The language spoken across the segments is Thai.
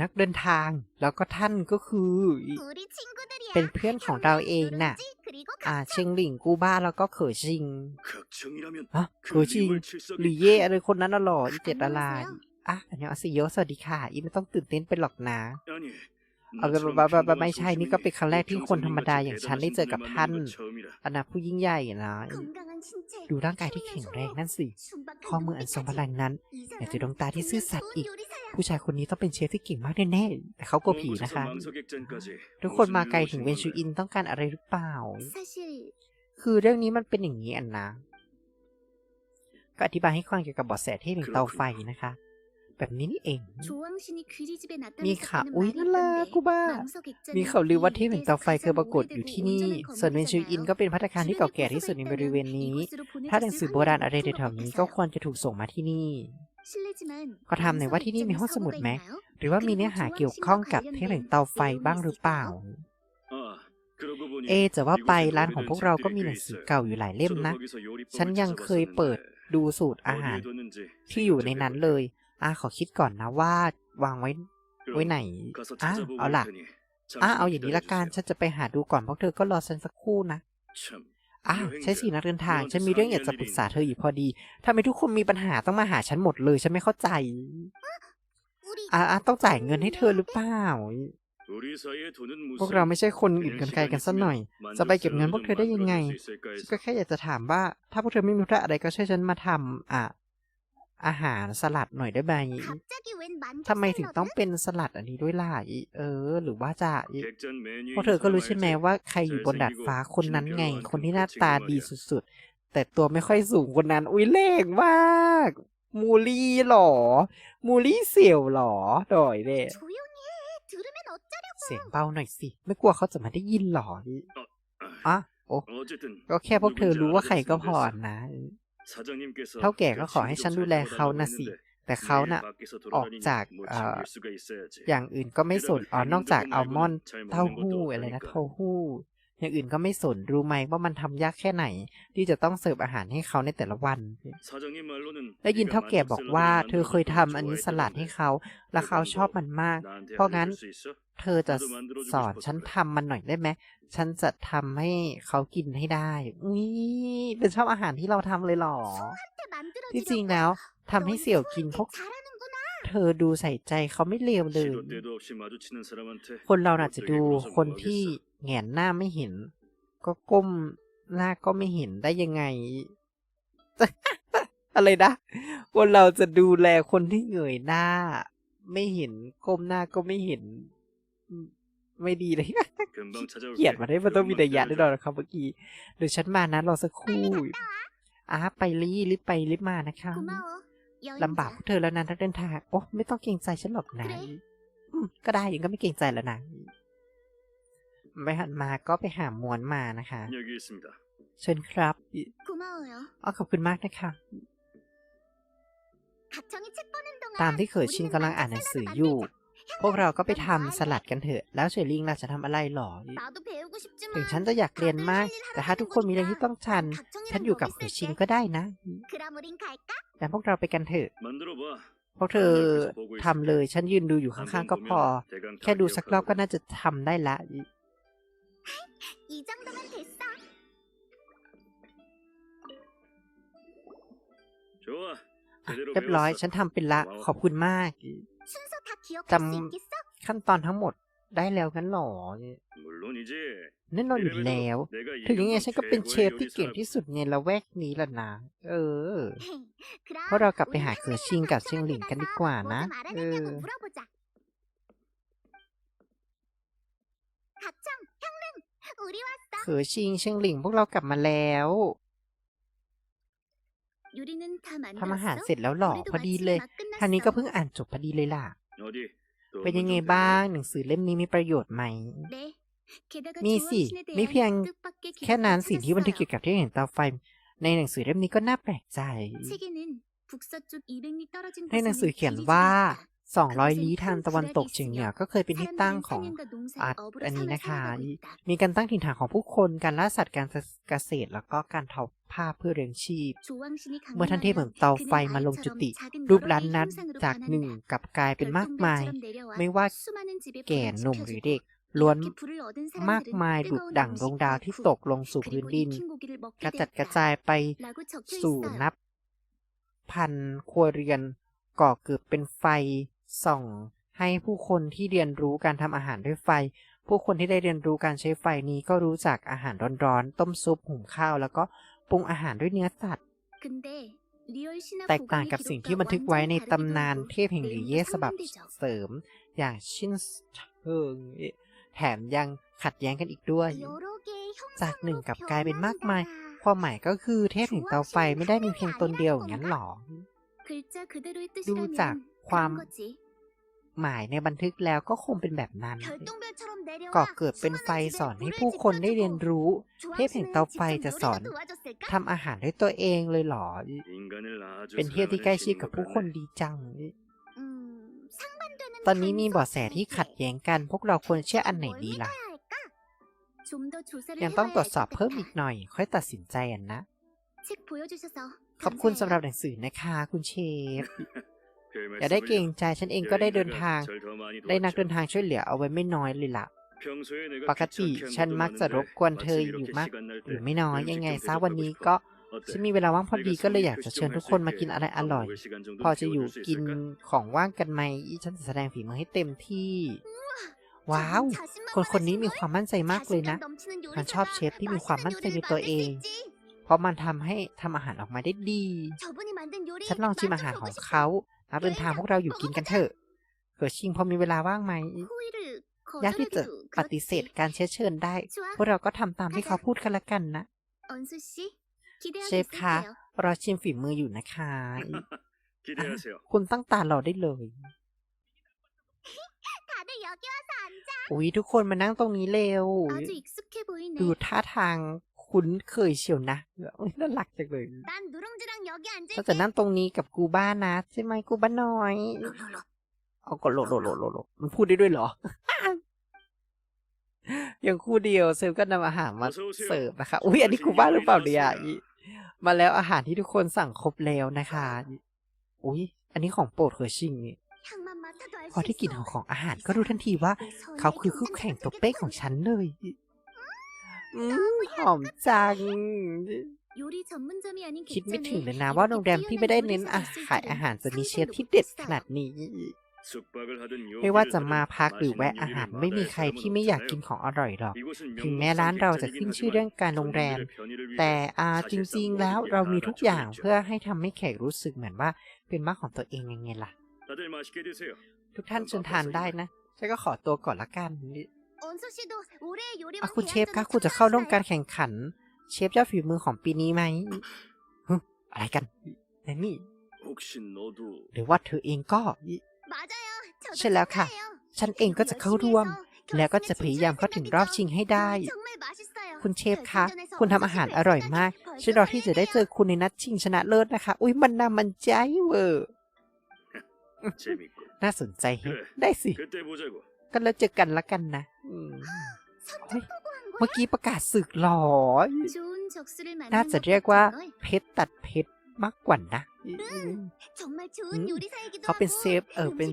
นักเดินทาง แล้วก็ท่านก็คือ เป็นเพื่อนของเราเองน่ะ อ่าเชิงหลิงกูบ้าแล้วก็เขอชิงฮะเขอชิงหรือเย่อะไรคนนั้นน่ะหรออีเจตดละลายอะอันนี้อาสิโยสวัสดีค่ะ อีไม่ต้องตื่นเต้นไปหรอกนะ เอาแบบแบบไม่ใช่นี่ก็เป็นครั้งแรกที่คนธรรมดาอย่างฉันได้เจอกับท่านอนาผู้ยิ่งใหญ่นะ ดูร่างกายที่แข็งแรงนั่นสิ ข้อมืออันทรงพลังนั้นแต่จะดวงตาที่ซื่อสัตย์อีก ผู้ชายคนนี้ต้องเป็นเชฟที่เก่งมากแน่ๆ แต่เขากลัผีนะคะ ทุกคนมาไกลถึงเวนชูอินต้องการอะไรหรือเปล่า คือเรื่องนี้มันเป็นอย่างนี้อันนะ ก็อธิบายให้ความเกี่ยวกับเบาะแสที่หนึ่งเตาไฟนะคะ แบบนี้นี่เอง มีข่าอุ๊ยนั่นละกูบ้า มีข่าวลือว่าเทพแห่งเตาไฟเคยปรากฏอยู่ที่นี่ ส่วนเมนชูอินก็เป็นพัฒการที่เก่าแก่ที่สุดในบริเวณนี้ ถ้าหนังสือโบราณอะไรแถวนี้ก็ควรจะถูกส่งมาที่นี่ก็ทำหน่อว่าที่นี่มีห้องสมุดไหม หรือว่ามีเนื้อหาเกี่ยวข้องกับเทพแห่งเตาไฟบ้างหรือเปล่า เอจะว่าไปร้านของพวกเราก็มีหนังสือเก่าอยู่หลายเล่มนะ ฉันยังเคยเปิดดูสูตรอาหารที่อยู่ในนั้นเลย อะขอคิดก่อนนะว่าวางไว้ไว้ไหนอ่าเอาล่ะอ่าเอาอย่างนี้ละกันฉันจะไปหาดูก่อนเพราะเธอก็รอฉันสักครู่นะอ่าใช่สินักเดินทาง ฉันมีเรื่องอยากจะปรึกษาเธออยู่พอดีทำไมทุกคนมีปัญหาต้องมาหาฉันหมดเลย ฉันไม่เข้าใจอะต้องจ่ายเงินให้เธอหรือเปล่าพวกเราไม่ใช่คนอื่นกันไกลกันสักหน่อย จะไปเก็บเงินพวกเธอได้ยังไงก็แค่อยากจะถามว่า ถ้าพวกเธอไม่มีธุระอะไรก็ช่วยฉันมาทำอ่า อาหารสลัดหน่อยได้ไหมทำไมถึงต้องเป็นสลัดอันนี้ด้วยล่ะเออ หรือว่าจะเพราะเธอก็รู้ใช่ไหมว่าใครอยู่บนดาดฟ้าคนนั้นไง คนที่หน้าตาดีสุดๆ แต่ตัวไม่ค่อยสูงคนนั้น อุ้ยเล่งมากมูลี่หรอ มูลี่เสี่ยวหรอดอยเล่เสียงเบาหน่อยสิ ไม่กลัวเขาจะมาได้ยินหรออะโอ้ก็แค่พวกเธอรู้ว่าใครก็พอนะ เท่าแก่ก็ขอให้ฉันดูแลเขานะสิ แต่เขาน่ะออกจากอย่างอื่นก็ไม่สนอ๋อนอกจากอัลมอนดเต้าหู้อะไรนะเต้าหู้ อย่างอื่นก็ไม่สนรู้ไหมว่ามันทำยากแค่ไหน ที่จะต้องเสิร์ฟอาหารให้เขาในแต่ละวัน ได้ยินเท่าแก่บอกว่า เธอเคยทำอันนี้สลัดให้เขา และเขาชอบมันมาก เพราะงั้น เธอจะสอนฉันทำมันหน่อยได้ไหม ฉันจะทำให้เขากินให้ได้ อุ้ยเป็นชอบอาหารที่เราทำเลยหรอ ที่จริงแล้วทำให้เสี่ยวกินพวกเธอดูใส่ใจเขาไม่เลวเลย คนเราน่ะจะดูคนที่แงนหน้าไม่เห็น ก็ก้มหน้าก็ไม่เห็นได้ยังไง อะไรนะ คนเราจะดูแลคนที่เหงยหน้า ไม่เห็นก้มหน้าก็ไม่เห็น ไม่ดีเลยเกลียดมาได้มันต้องมีระยะแน่ดอกนะครับเมื่อกี้เดี๋ยวฉันมานะรอสักครู่อะไปรีรีบไปรีบมานะคะลำบากเธอแล้วนานทักเดินทางโอ้ไม่ต้องเกรงใจฉันหรอกนะก็ได้ยังก็ไม่เกรงใจแล้วนะไปหันมาก็ไปหามวนมานะคะเชิญครับอ๋อขอบคุณมากนะคะ ตามที่เขยชินกำลังอ่านหนังสืออยู่ พวกเราก็ไปทำสลัดกันเถอะ แล้วเชอริงล่ะจะทำอะไรหรอ ถึงฉันจะอยากเรียนมาก แต่ถ้าทุกคนมีเรื่องที่ต้องชัน ฉันอยู่กับคือชิงก็ได้นะ แต่พวกเราไปกันเถอะพราะเธอทำเลยฉันยืนดูอยู่ข้างๆก็พอ แค่ดูสักรอบก็น่าจะทำได้ละเรียบร้อยฉันทำเป็นละ ขอบคุณมาก จำขั้นตอนทั้งหมดได้แล้วกันหรอแน่นอนอยู่แล้ว ถึงยังไงฉันก็เป็นเชฟที่เก่งที่สุดในละแวกนี้ละนะ เออ เพราะเรากลับไปหาเขือชิงกับเชียงหลิงกันดีกว่านะ เออเขือชิงเชียงหลิงพวกเรากลับมาแล้วทำอาหารเสร็จแล้วหรอพอดีเลยทานนี้ก็เพิ่งอ่านจบพอดีเลยล่ะ เป็นยังไงบ้างหนังสือเล่มนี้มีประโยชน์ไหม มีสิ ไม่เพียงแค่นั้นสิ่งที่บันทึกเกี่ยวกับที่เห็นเตาไฟ ในหนังสือเล่มนี้ก็น่าแปลกใจ ในหนังสือเขียนว่า 200 ลี้ทางตะวันตกเฉียงเหนือก็เคยเป็นที่ตั้งของอาร์ตอันนี้นะคะ มีการตั้งถิ่นฐานของผู้คน การล่าสัตว์ การเกษตร แล้วก็การทอผ้าเพื่อเลี้ยงชีพ เมื่อท่านเทพเหมือนเตาไฟมาลงจุติ รูปร้านนัดจากหนึ่งกับกลายเป็นมากมาย ไม่ว่าแก่หนุ่มหรือเด็กล้วนมากมายดุดดั่งดวงดาวที่ตกลงสู่พื้นดิน กระจัดกระจายไปสู่นับ พันครัวเรือนก่อเกิดเป็นไฟ ส่องให้ผู้คนที่เรียนรู้การทำอาหารด้วยไฟ ผู้คนที่ได้เรียนรู้การใช้ไฟนี้ก็รู้จักอาหารร้อนๆ ต้มซุป หุงข้าว แล้วก็ปรุงอาหารด้วยเนื้อสัตว์ แตกต่างกับสิ่งที่บันทึกไว้ในตำนานเทพแห่งหรือเยสบับเสริม อย่างชินเิงแถมยังขัดแย้งกันอีกด้วย จากหนึ่งกับกลายเป็นมากมาย ความหมายก็คือเทพแห่งเตาไฟไม่ได้มีเพียงตนเดียวอย่างนั้นหรอ ดูจากความหมายในบันทึกแล้วก็คงเป็นแบบนั้น ก่อเกิดเป็นไฟสอนให้ผู้คนได้เรียนรู้ เทพแห่งเตาไฟจะสอนทำอาหารด้วยตัวเองเลยหรอ เป็นเทพที่ใกล้ชิดกับผู้คนดีจัง ตอนนี้มีเบาะแสที่ขัดแย้งกัน พวกเราควรเชื่ออันไหนดีล่ะ ยังต้องตรวจสอบเพิ่มอีกหน่อย ค่อยตัดสินใจอะนะ ขอบคุณสำหรับหนังสือนะคะคุณเชฟ อย่าได้เกรงใจฉันเองก็ได้เดินทาง ได้นักเดินทางช่วยเหลือเอาไว้ไม่น้อยเลยล่ะ ปกติฉันมักจะรบกวนเธออยู่มากหรือไม่น้อยยังไงซะวันนี้ก็ฉันมีเวลาว่างพอดีก็เลยอยากจะเชิญทุกคนมากินอะไรอร่อย พอจะอยู่กินของว่างกันไหมฉันจะแสดงฝีมือให้เต็มที่ ว้าว คนคนนี้มีความมั่นใจมากเลยนะ มันชอบเชฟที่มีความมั่นใจในตัวเอง เพราะมันทำให้ทำอาหารออกมาได้ดี ฉันลองชิมอาหารของเขานักเดินทางพวกเราอยู่กินกันเถอะเกิดชิงพอมีเวลาว่างไหมยากที่จะปฏิเสธการเชื้อเชิญได้ พวกเราก็ทำตามที่เขาพูดกันละกันนะ เชฟคะเราชิมฝีมืออยู่นะคะ คุณตั้งตารอได้เลย อุ้ยทุกคนมานั่งตรงนี้เร็ว ดูท่าทาง คุ้นเคยเชียวนะน่ารักจังเลยถ้าจะนั่งตรงนี้กับกูบ้านนะใช่ไหมกูบ้านน้อยเอาก็โลโลโลโลโลมันพูดได้ด้วยเหรอ อย่างคู่เดียวเซฟก็นำอาหารมาเสิร์ฟนะคะ อุ้ยอันนี้กูบ้านหรือเปล่าเนี่ยมาแล้วอาหารที่ทุกคนสั่งครบแล้วนะคะ อุ้ยอันนี้ของโปรดเคอชิงนี่พอที่กลิ่นหอมของอาหารก็รู้ทันทีว่า เขาคือคู่แข่งตัวเป๊กของฉันเลย หอมจัง คิดไม่ถึงเลยนะว่าโรงแรมที่ไม่ได้เน้นอาอาขาขายอาหารจะมีเชฟที่เด็ดขนาดนี้ ไม่ว่าจะมาพักหรือแวะอาหารไม่มีใครที่ไม่อยากกินของอร่อยหรอก ถึงแม้ร้านเราจะขึ้นชื่อเรื่องการโรงแรมแต่อาจริงๆแล้วเรามีทุกอย่างเพื่อให้ทำให้แขกรู้สึกเหมือนว่าเป็นบ้านของตัวเองยังไงล่ะ ทุกท่านชิญทานได้นะฉันก็ขอตัวก่อนละกัน อาคุณเชฟคะคุณจะเข้าร่วมการแข่งขัน เชฟยอดฝีมือของปีนี้ไหมอะไรกันนนี่ หรือว่าเธอเองก็ ใช่แล้วค่ะ ฉันเองก็จะเข้าร่วม แล้วก็จะพยายามเข้าถึงรอบชิงให้ได้ คุณเชฟคะ คุณทำอาหารอร่อยมาก ฉันรอที่จะได้เจอคุณในนัดชิงชนะเลิศนะคะ อุ้ยมันน่ามันใจเวอร์น่าสนใจได้สิ ก็แล้วเจอกันละกันนะเมื่อกี้ประกาศศึกหรอ น่าจะเรียกว่าเพชรตัดเพชรมากกว่านะ เขาเป็นเซฟเออเป็น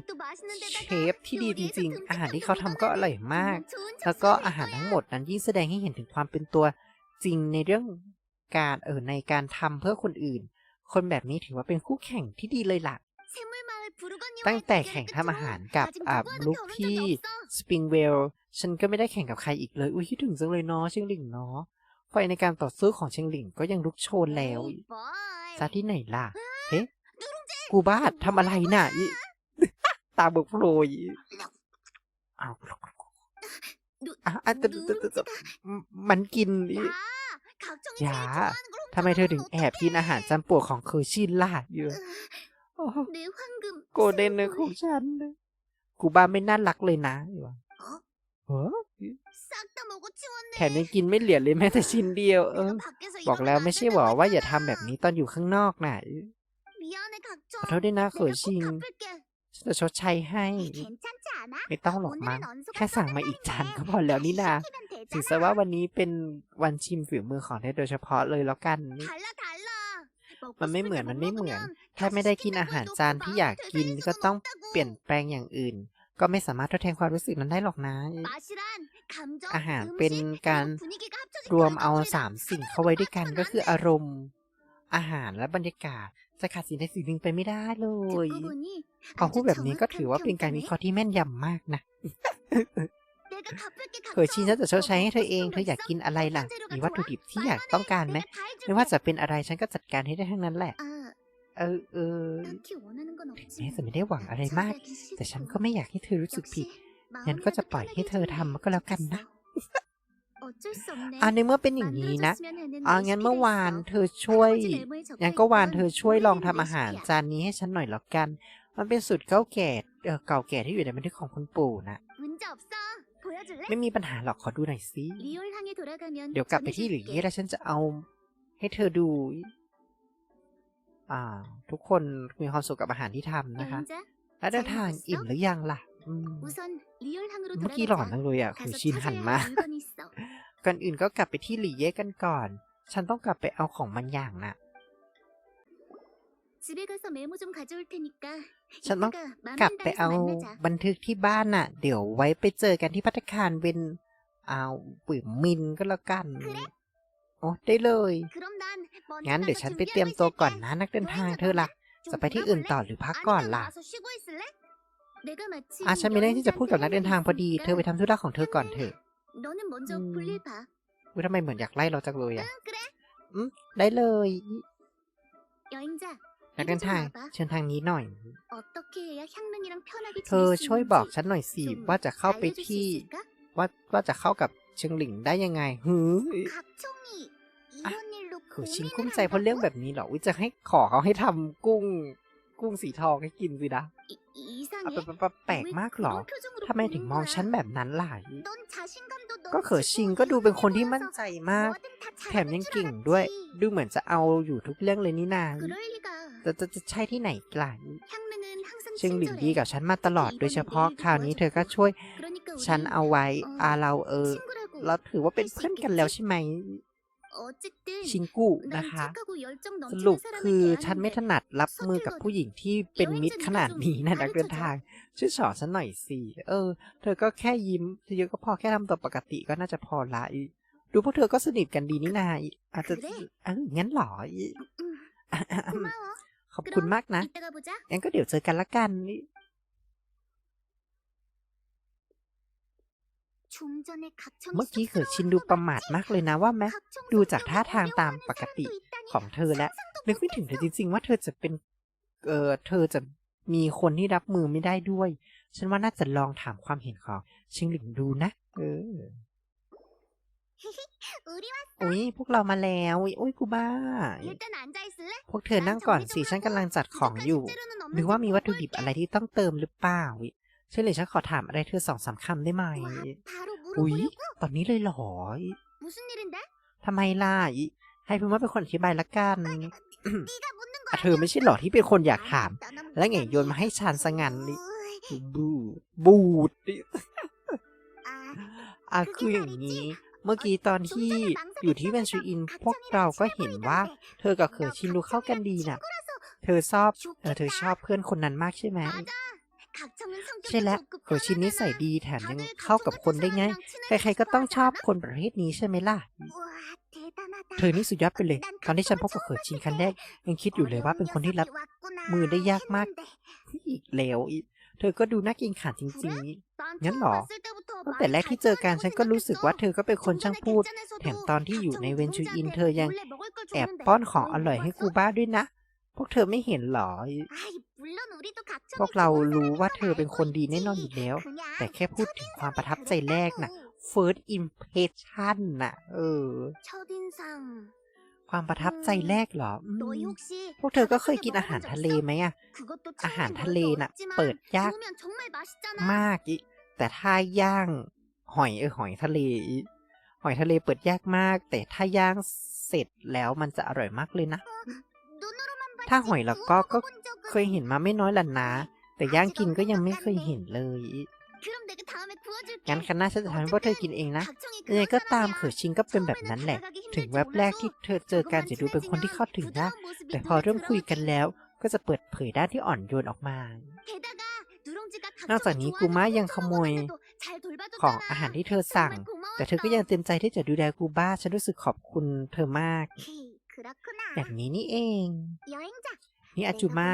เชฟที่ดีจริงๆ อาหารที่เขาทำก็อร่อยมาก แล้วก็อาหารทั้งหมดนั้นยิ่งแสดงให้เห็นถึงความเป็นตัวจริงในเรื่องการเออในการทำเพื่อคนอื่น คนแบบนี้ถือว่าเป็นคู่แข่งที่ดีเลยล่ะ ตั้งแต่แข่งทำอาหารกับอ่าลูกพี่สปริงเวลฉันก็ไม่ได้แข่งกับใครอีกเลย อุ้ยคิดถึงจังเลยเนาะเชียงหลิงเนาะไฟในการต่อสู้ของเชียงหลิงก็ยังลุกโชนแล้วซะที่ไหนล่ะเฮ้กูบ้าทำอะไรน่ะอีตาเบิกโปรยอ้าวอะอะแต่แต่แต่แต่มันกินอีอย่าทำไมเธอถึงแอบกินอาหารจำปวดของเคอร์ชินล่ะเยอะ โกเด้นเลยของฉันเลยกูบ้าไม่น่ารักเลยนะวะแถมยังกินไม่เหลือเลยแม้แต่ชิ้นเดียว เออ บอกแล้วไม่ใช่หรอว่าอย่าทำแบบนี้ตอนอยู่ข้างนอกน่ะขอโทษด้วยนะเขอชิงฉันจะชดใช้ให้ ไม่ต้องหรอกมั้งแค่สั่งมาอีกจานก็พอแล้วนี่นาถือซะว่าวันนี้เป็นวันชิมฝีมือของเธอโดยเฉพาะเลยแล้วกัน มันไม่เหมือนมันไม่เหมือน ถ้าไม่ได้กินอาหารจานที่อยากกินก็ต้องเปลี่ยนแปลงอย่างอื่น ก็ไม่สามารถทดแทนความรู้สึกนั้นได้หรอกนะ อาหารเป็นการรวมเอาสามสิ่งเข้าไว้ด้วยกันก็คืออารมณ์ อาหารและบรรยากาศจะขาดสิ่งใดสิ่งหนึ่งไปไม่ได้เลยเอพูดแบบนี้ก็ถือว่าเป็นการมีเคราะที่แม่นยำมากนะ เผยชินฉันจะชดใช้ให้เธอเอง เธออยากกินอะไรล่ะ มีวัตถุดิบที่อยากต้องการไหม ไม่ว่าจะเป็นอะไรฉันก็จัดการให้ได้ทั้งนั้นแหละ เออเออแม้จะไม่ได้หวังอะไรมาก แต่ฉันก็ไม่อยากให้เธอรู้สึกผิด ฉันก็จะปล่อยให้เธอทำก็แล้วกันนะอันในเมื่อเป็นอย่างนี้นะเองั้นเมื่อวานเธอช่วยงั้นก็วานเธอช่วยลองทำอาหารจานนี้ให้ฉันหน่อยแล้วกัน มันเป็นสูตรเก่าแก่เก่าแก่ที่อยู่ในบันทึกของคุณปู่นะ ไม่มีปัญหาหรอกขอดูหน่อยสิเดี๋ยวกลับไปที่หลีแล้วฉันจะเอาให้เธอดู อ่า ทุกคนมีความสุขกับอาหารที่ทำนะคะ แล้วเดินทางอิ่มหรือยังล่ะเมื่อกี้หลอนนั่งเลยอะคือชินหันมาก่อนอื่นก็กลับไปที่หลีเย่กันก่อน ฉันต้องกลับไปเอาของมันอย่างน่ะ ฉันต้องกลับไปเอาบันทึกที่บ้านน่ะ เดี๋ยวไว้ไปเจอกันที่พัฒคารเวนเอาปุ๋ยมินก็แล้วกัน โอ้ได้เลย งั้นเดี๋ยวฉันไปเตรียมตัวก่อนนะนักเดินทางเธอล่ะ จะไปที่อื่นต่อหรือพักก่อนล่ะอาฉันมีเรื่องที่จะพูดกับนักเดินทางพอดี เธอไปทำธุระของเธอก่อนเถอะอุ้ทำไมเหมือนอยากไล่เราจังเลยอะได้เลย นักเดินทางเชิญทางนี้หน่อย เธอช่วยบอกฉันหน่อยสิว่าจะเข้าไปที่ว่าว่าจะเข้ากับเชิงหลิงได้ยังไงหือคือชิงกุ้งใจเพราะเรื่องแบบนี้เหรอจะให้ขอเขาให้ทำกุ้ง กุ้งสีทองให้กินสินะแปลกมากหรอทำไมถึงมองฉันแบบนั้นล่ะก็เขอชิงก็ดูเป็นคนที่มั่นใจมาก แถมยังเก่งด้วย ดูเหมือนจะเอาอยู่ทุกเรื่องเลยนี่นา จะจะจะใช่ที่ไหนกล่ะซึ่งหลินดีกับฉันมาตลอดโดยเฉพาะคราวนี้เธอก็ช่วยฉันเอาไว้อาเราเออเราถือว่าเป็นเพื่อนกันแล้วใช่ไหมชิงกุนะคะสรุปคือฉันไม่ถนัดรับมือกับผู้หญิงที่เป็นมิตรขนาดนี้นะนักเดินทาง ช่วยสอนฉันหน่อยสิเออ เธอก็แค่ยิ้มเธอก็พอแค่ทำตัวปกติก็น่าจะพอละดูพวกเธอก็สนิทกันดีนี่นาอาจจะงั้นหรอ ขอบคุณมากนะ งั้นก็เดี๋ยวเจอกันละกันเมื่อกี้เกิดชินดูประมาทมากเลยนะว่าแม้ดูจากท่าทางตามปกติของเธอและนึกไม่ถึงเธอจริงๆว่าเธอจะเป็น เออเธอจะมีคนที่รับมือไม่ได้ด้วย ฉันว่าน่าจะลองถามความเห็นของชิงหลิงดูนะ เออ อุ๊ย พวกเรามาแล้วอุ๊ยอุ๊ยกูบ้า พวกเธอนั่งก่อนสิฉันกำลังจัดของอยู่หรือว่ามีวัตถุดิบอะไรที่ต้องเติมหรือเปล่าช่วยเลยฉันขอถามอะไรเธอสองสามคำได้ไหม อุ๊ย ตอนนี้เลยหรอทำไมล่ะให้พิมพ์ว่าเป็นคนอธิบายละกันเธอไม่ใช่หรอที่เป็นคนอยากถาม และวไงโยนมาให้ชานสังัานี่บูบูดอะคืออย่างนี้ เมื่อกี้ตอนที่อยู่ที่เวนซูอิน พวกเราก็เห็นว่า เธอกับเขอชินดูเข้ากันดีน่ะ เธอชอบเอเธอชอบเพื่อนคนนั้นมากใช่ไหมใช่แล้วเขอชินนี่ใส่ดีแถมยังเข้ากับคนได้ไงใครๆก็ต้องชอบคนประเภทนี้ใช่ไหมล่ะ เธอนี่สุดยอดไปเลย ตอนที่ฉันพบกับเขอชินครั้งแรกยังคิดอยู่เลยว่าเป็นคนที่รับมือได้ยากมากอีกแล้วเธอก็ดูน่าเกรงขามจริง งั้นหรอตั้งแต่แรกที่เจอกันฉันก็รู้สึกว่าเธอก็เป็นคนช่างพูด แถมตอนที่อยู่ในเวนชูอินเธอยังแอบป้อนของอร่อยให้กูบ้าด้วยนะ พวกเธอไม่เห็นหรอ พวกเรารู้ว่าเธอเป็นคนดีแน่นอนอยู่แล้ว แต่แค่พูดถึงความประทับใจแรกนะ่ะ first impression น่ะ เออ ความประทับใจแรกเหรอ พวกเธอก็เคยกินอาหารทะเลไหมอะอาหารทะเลน่ะ เปิดยากมากอีแต่ถ้าย่าง หอยเออหอยทะเลอีหอยทะเลเปิดยากมาก แต่ถ้าย่างเสร็จแล้วมันจะอร่อยมากเลยนะ ถ้าหอยแล้วก็ก็เคยเห็นมาไม่น้อยแหละนะ แต่ย่างกินก็ยังไม่เคยเห็นเลย งั้งั้นนครั้งหน้าฉันจะทำให้พวกเธอกินเองนะยังไงก็ตามเขอชิงก็เป็นแบบนั้นแหละ ถึงแวบแรกที่เธอเจอกันจะดูเป็นคนที่เข้าถึงยากแต่พอเริ่มคุยกันแล้วก็จะเปิดเผยด้านที่อ่อนโยนออกมา นอกจากนี้กูม่ายังขโมยขขอองงอาอาหาหารรที่ที่เธเธออสั่สั่งงแต่แต่เธเธออก็ก็ยัยังงเต็มใจที่จะดูแลกูบ้า ฉันรู้สึกขอบคุณเธอมากแบแบบบนี้นี้นี่เอง นี่นี่อาอาจูจูมามา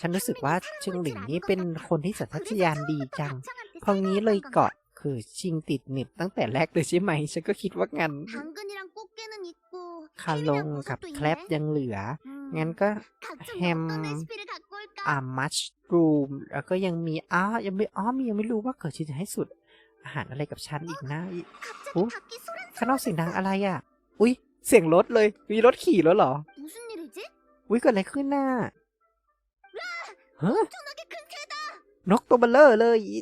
ฉัฉันนรู้รู้สึสึกกว่าว่าเชิเชิงงหหลิลิงงนี่นี่เป็เป็นนคคนนที่ที่สัสัญญชาชาตตญาญาณณดีดีจัจังงพพอองี้งี้เลเลยยเกาะเกาะคือชิงติดหนึบตั้งแต่แรกเลยใช่ไหม ฉันก็คิดว่างั้นคาคาลลงงกักับบแคแคลลปปยัยังงเหเหลืลือองั้งั้นนก็ก็แฮแฮมมอ่ามัชรูม แล้วก็ยังมีอ้ายังไม่อ้อมียังไม่รู้ว่าเกิดชิงจะให้สุด อาหารอะไรกับฉันอีกนะอีอุ๊ยข้างนอกเสียงดังอะไรอะ อุ๊ยเสียงรถเลย มีรถขี่แล้วเหรอ อุ๊ยเกิดอะไรขึ้นน่ะฮะนกตัวเบลเลอร์เลยอี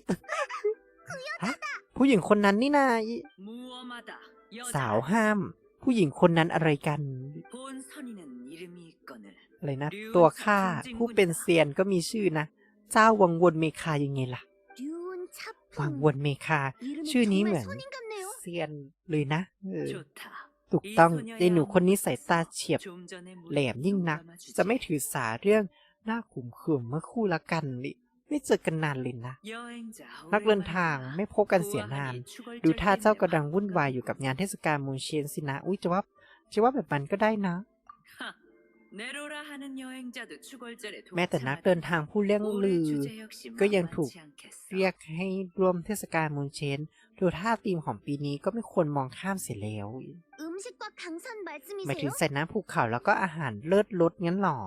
ฮะผู้หญิงคนนั้นนี่นาอีสาวห้าม ผู้หญิงคนนั้นอะไรกัน อะไรนะ ตัวข้าผู้เป็นเซียนก็มีชื่อนะ เจ้าวังวนเมคายังไงล่ะ วังวนเมคา ชื่อนี้เหมือนเซียนเลยนะเออ ถูกต้องยายหนูคนนี้สายตาเฉียบ แหลมยิ่งนัก จะไม่ถือสาเรื่องหน้าขุมเขื่อมเมื่อคู่ละกันนี่ไม่เจอกันนานเลยนะ นันักกเดิเดินนทาทางงไม่ไม่พพบบกักันนเสีเสียยนานานนดูดูท่าท่าเจ้าเจ้ากำกำลัลังงวุ่วุ่นวาวนายยออยู่ยู่กักับบงางานนเทเทศศกาลอุ้ยจะว่าจะว่าแบบมันก็ได้นะ แม้แต่นักเดินทางผู้เลี้ยงลือ ก็ก็ยัยังงถูถูกกเรียกให้ร่วมเทศกาลมูนเชน ดูท่าธีมของปีนี้ก็ไม่ควรมองข้ามเสียแล้ว หหมามายยถึถึงงใส่น้ำภูเขาแล้วก็อาหารเลิศรสงั้นหรอ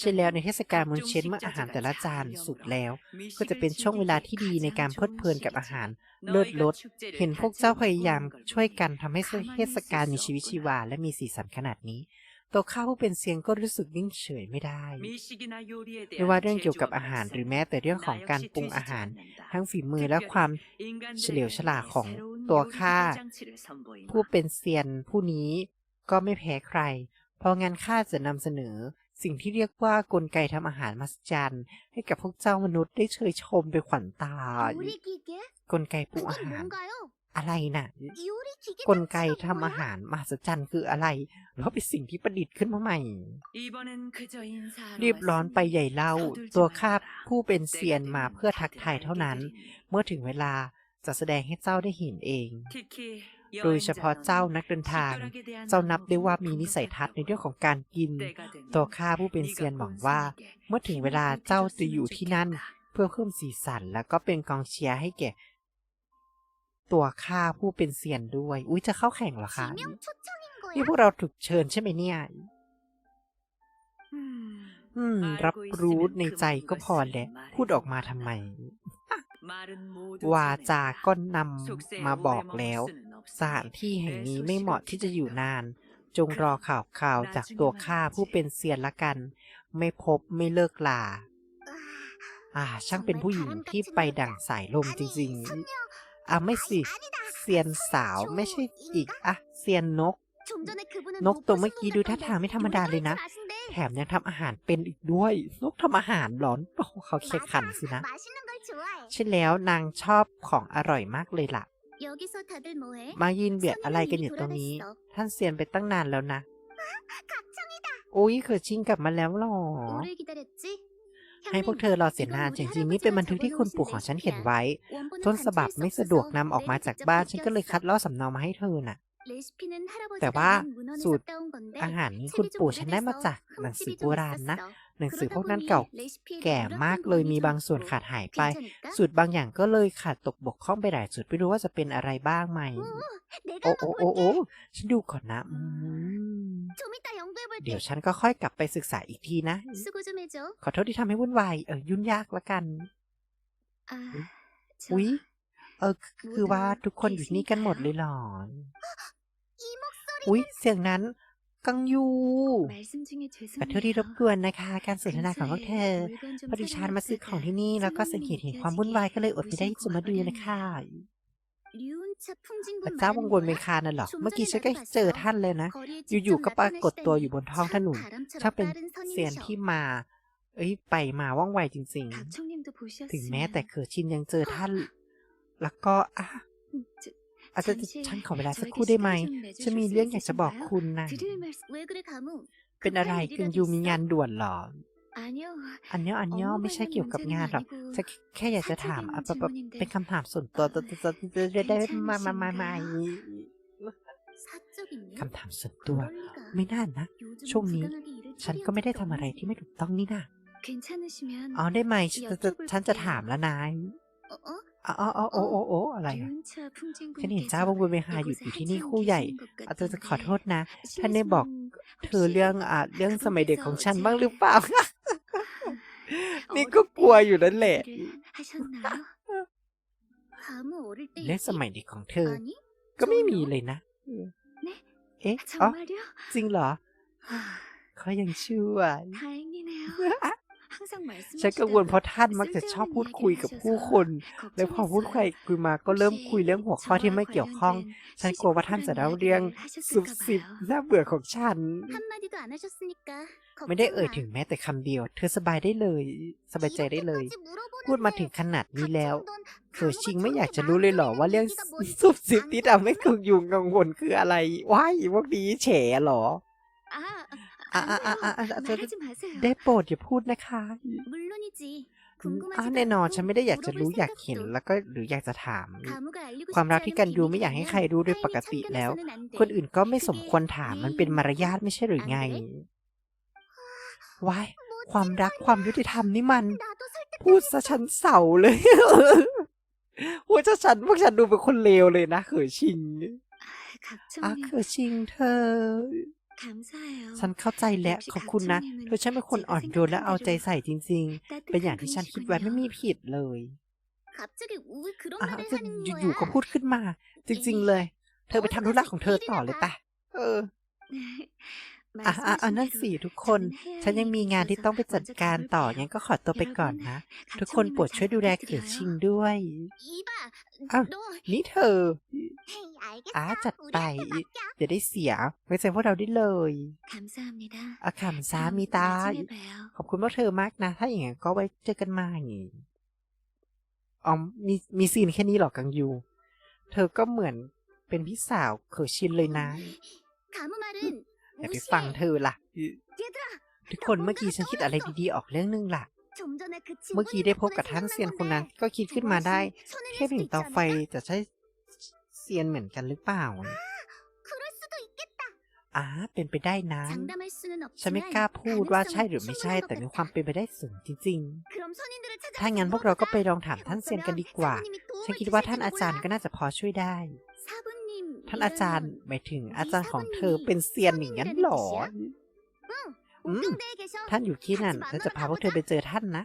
ใช่ใช่แล้แล้ววในในเทเทศศกากาลลมูมูนนเชเชนนเมื่เมื่อออาอาหาหารรแต่แต่ละละจาจานนสุสุกกแล้แล้ววก็ก็จะจะเป็เป็นนช่ช่ววงงเวเวลาลาที่ที่ดีดีในในกาการรเพเพลิลิดดเพเพลิลินนกักับบอาอาหาหารรเลิเลิศศรรสสเห็เห็นนพพววกกเจ้าเจ้าพพยายายยายามมช่ช่ววยยกักันนทำทำให้ให้เทเทศศกากาลลมีมีชีชีวิวิตตชีชีวาวาและและมีมีสีสันขนาดนี้ ตัวข้าผู้เป็นเซียนก็รู้สึกนิ่งเฉยไม่ได้ ไม่ว่าเรื่องเกี่ยวกับอาหารหรือแม้แต่เรื่องของการปรุงอาหาร ทั้งฝีมือมือและและคควาวามมเฉเฉลีลียยววฉฉลาลาดดขขอองงตัตัววข้าข้าผู้เป็นเซียนผู้นี้ก็ไม่แพ้ใคร เพราะงั้นข้าจะนำเสนอ สิ่งที่เรียกว่ากลไกทำอาหารมหัศจรรย์ให้กับพวกเจ้ามนุษย์ได้เชยชมไปขวัญตา กลไกปรุงอาหาร อะไรน่ะกกลลไกไกทำทำอาอาหาหารรมหัศจรรย์คืออะไรแล้วเป็นสิ่งที่ประดิษฐ์ขึ้นมาใหม่รีรีบบร้ร้ออนนไปไปใหใหญ่ญ่เล่าเล่าตัตัววข้าข้าผู้ผู้เป็เป็นนเซีเซียยนนมามาเพื่เพื่ออทัทักกทาทายยเท่าเท่านั้นั้นนเมื่อถึงเวลาจะแสดงให้เจ้าได้เห็นเอง โดยเฉพาะเจ้านักเดินทาง เจ้าเจ้านันับบได้ได้ว่าว่ามีมีนินิสัสัยยทัทัศศน์น์ในในเรื่เรื่อองงขขอองงกาการรกิกินนตัตัววข้าข้าผู้ผู้เป็เป็นนเซีเซียยนนหหวัวังงว่าว่า เมื่เมื่ออถึถึงงเวเวลาลาเจ้าเจ้าจะจะออยู่ยู่ที่ที่นั่นั่นนเพื่อเพิ่มสีสัน แล้วก็เป็นกองเชียร์ให้แก่ ตัวข้าผู้เป็นเซียนด้วย อุ้ยจะเข้าแข่งเหรอคะนี่พวกเราถูกเชิญใช่ไหมเนี่ย อืม รับรู้ในใจก็พอแหละพูดออกมาทำไม วาจาก็นำมาบอกแล้ว สถานที่แห่งนี้ไม่เหมาะที่จะอยู่นาน จงรอข่าวข่าวจากตัวข้าผู้เป็นเซียนละกัน ไม่พบไม่เลิกลา อ่า ช่างเป็นผู้หญิงที่ไปดั่งสายลมจริง ๆ อะไม่สิเซียนสาวไม่ใช่อีกอะเซียนนก นกตัวเมื่อกี้ดูท่าทางไม่ธรรมดาเลยนะ แถมยังทำอาหารเป็นอีกด้วย นกทำอาหารเหรอโอ้โหเขาเคขันสินะ ใช่แล้วนางชอบของอร่อยมากเลยล่ะ มายืนเบียดอะไรกันอยู่ตรงนี้ ท่านเซียนไปตั้งนานแล้วนะอุ้ยเคยชิงกลับมาแล้วหรอ ให้พวกเธอรอเสียนานจริงๆนี่เป็นบันทึกที่คุณปู่ของฉันเขียนไว้ ต้นฉบับไม่สะดวกนำออกมาจากบ้านฉันก็เลยคัดลอกสำเนามาให้เธอน่ะ แต่ว่าสูตรอาหารนี้คุณปู่ฉันได้มาจากหนันังสือโบโบราณนนะ หนังสืสืออพพววกกนั้นั้นนเก่าเก่าแก่มากเลยมีบางส่วนขาดหายไปสูตรบางอย่างก็เลยขาดตกบกพร่องไปหลายสูตรไม่รู้ว่าจะเป็นอะไรบ้างไหม โอ้โอ้โอ้โอ้โอ้โอ้โอ้ฉันดูก่อนนะอืมเดี๋ยวฉันก็ค่อยกลับไปศึกษาอีกทีนะ ขอโทษที่ทำให้วุ่นวายเออยุ่งยากละกันอุ๊ยเออคือว่าทุกคนอยู่ที่นี่กันหมดเลยเหรออุ๊ยเสียงนั้น กังยูขอโทษที่รบกวนนะคะ การสนทนาของพวกเธอพอดิฉันมาซื้อของที่นี่แล้วก็สังเกตเห็นความวุ่นวายก็เลยอดไม่ได้จะมาดูนะคะพระเจ้าวงวนเมคานั่นหรอ เมื่อกี้ฉันก็เจอท่านเลยนะ อยู่ๆก็ปรากฏตัวอยู่บนท้องถนนชอบเป็นเสียนที่มา เอ้ย ไปมาว่องไวจริง ๆ ถึงแม้แต่เขอชินยังเจอท่าน แล้วก็อะ อาจารย์ฉันขอเวลาสักครู่ได้ไหม ฉันมีเรื่องอยากจะบอกคุณนะ เป็นอะไรคุณยูมีงานด่วนหรอ อันเนี้ยอันเนี้ยไม่ใช่เกี่ยวกับงานหรอกฉันแค่อยากจะถามเป็นคำถามส่วนตัวได้มามามามคำถามส่วนตัว ไม่น่านะ ช่วงนี้ ฉันก็ไม่ได้ทำอะไรที่ไม่ถูกต้องนี่นะอ๋อได้ไหม ฉันจะถามแล้วนาย อ๋ออ๋อโอ้โอ้โออะไรฉันเห็นเจ้าบงบุญเมหาอยู่อยู่ที่นี่คู่ใหญ่ อาจารย์จะขอโทษนะ ท่านได้บอกเธอเรื่องอ่าเรื่องสมัยเด็กของฉันบ้างหรือเปล่า นี่ก็กลัวอยู่นั่นแหละและสมัยเด็กของเธอ ก็ไม่มีเลยนะ เอ๊ะอ๋อจริงเหรอเขายังชั่ว ฉันกังวลเพราะท่านมักจะชอบพูดคุยกับผู้คน และพอพูดคุยคุยมาก็เริ่มคุยเรื่องหัวข้อที่ไม่เกี่ยวข้อง ฉันกลัวว่าท่านจะเล่าเรื่องสุบสิบน่าเบื่อของฉัน ไม่ได้เอ่ยถึงแม้แต่คำเดียว เธอสบายได้เลย สบายใจได้เลย พูดมาถึงขนาดนี้แล้วเธอชิงไม่อยากจะรู้เลยหรอว่าเรื่องสุบสิบที่ทำให้คุณยุงกังวลคืออะไรว้ายพวกนี้แฉหรอ อะอะอะอ่ได้โปรดอย่าพูดนะคะอ๋อแน่นอนฉันไม่ได้อยากจะรู้อยากเห็นแล้วก็หรืออยากจะถาม ความรักที่กันยูไม่อยากให้ใครรู้โดยปกติแล้ว คนอื่นก็ไม่สมควรถามมันเป็นมารยาทไม่ใช่หรือไงว้ายความรักความยุติธรรมนี่มัน พูดซะฉันเสาเลยหัวจะฉันพวกฉันดูเป็นคนเลวเลยนะเขอชิงอะเขอชิงเธอ ฉันเข้าใจและขอบคุณนะเธอฉันเป็นคนอ่อนโยนและเอาใจใส่จริง ๆ เป็นอย่างที่ฉันคิดไว้ไม่มีผิดเลยอ้าวอยู่ๆก็พูดขึ้นมา จริง ๆ เลย เธอไปทำธุระของเธอต่อเลยปะเออ อะอ่เอานั่นสิทุกคน ฉันยังมีงานที่ต้องไปจัดการต่อ งั้นก็ขอตัวไปก่อนนะ ทุกคนโปรดช่วยดูแลเขียชิงด้วย อ้าวนี่เธออ้าจัดไปอย่ได้เสียไว้ใจพวกเราได้เลยอาขำซามีตา ขอบคุณพวกเธอมากนะ ถ้าอย่างนั้นก็ไว้เจอกันใหม่อ๋อมีมีซีนแค่นี้หรอกังยู เธอก็เหมือนเป็นพี่สาวเขอชินเลยนะ อยากไปฟังเธอล่ะ ทุกคนเมื่อกี้ฉันคิดอะไรดีๆออกเรื่องนึงล่ะ เมื่อกี้ได้พบกับท่านเซียนคนนั้น ก็คิดขึ้นมาได้เทพหินเตาไฟจะใช้เซียนเหมือนกันหรือเปล่าอ่าเป็นไปได้นะ ฉันไม่กล้าพูดว่าใช่หรือไม่ใช่ แต่มีความเป็นไปได้สูงจริง ๆ ถ้างั้นพวกเราก็ไปลองถามท่านเซียนกันดีกว่า ฉันคิดว่าท่านอาจารย์ก็น่าจะพอช่วยได้ ท่านอาจารย์หมายถึงอาจารย์ของเธอเป็นเซียนอย่างนั้นหรอ อืม ท่านอยู่ที่นั่นเธอจะพาพวกเธอไปเจอท่านนะ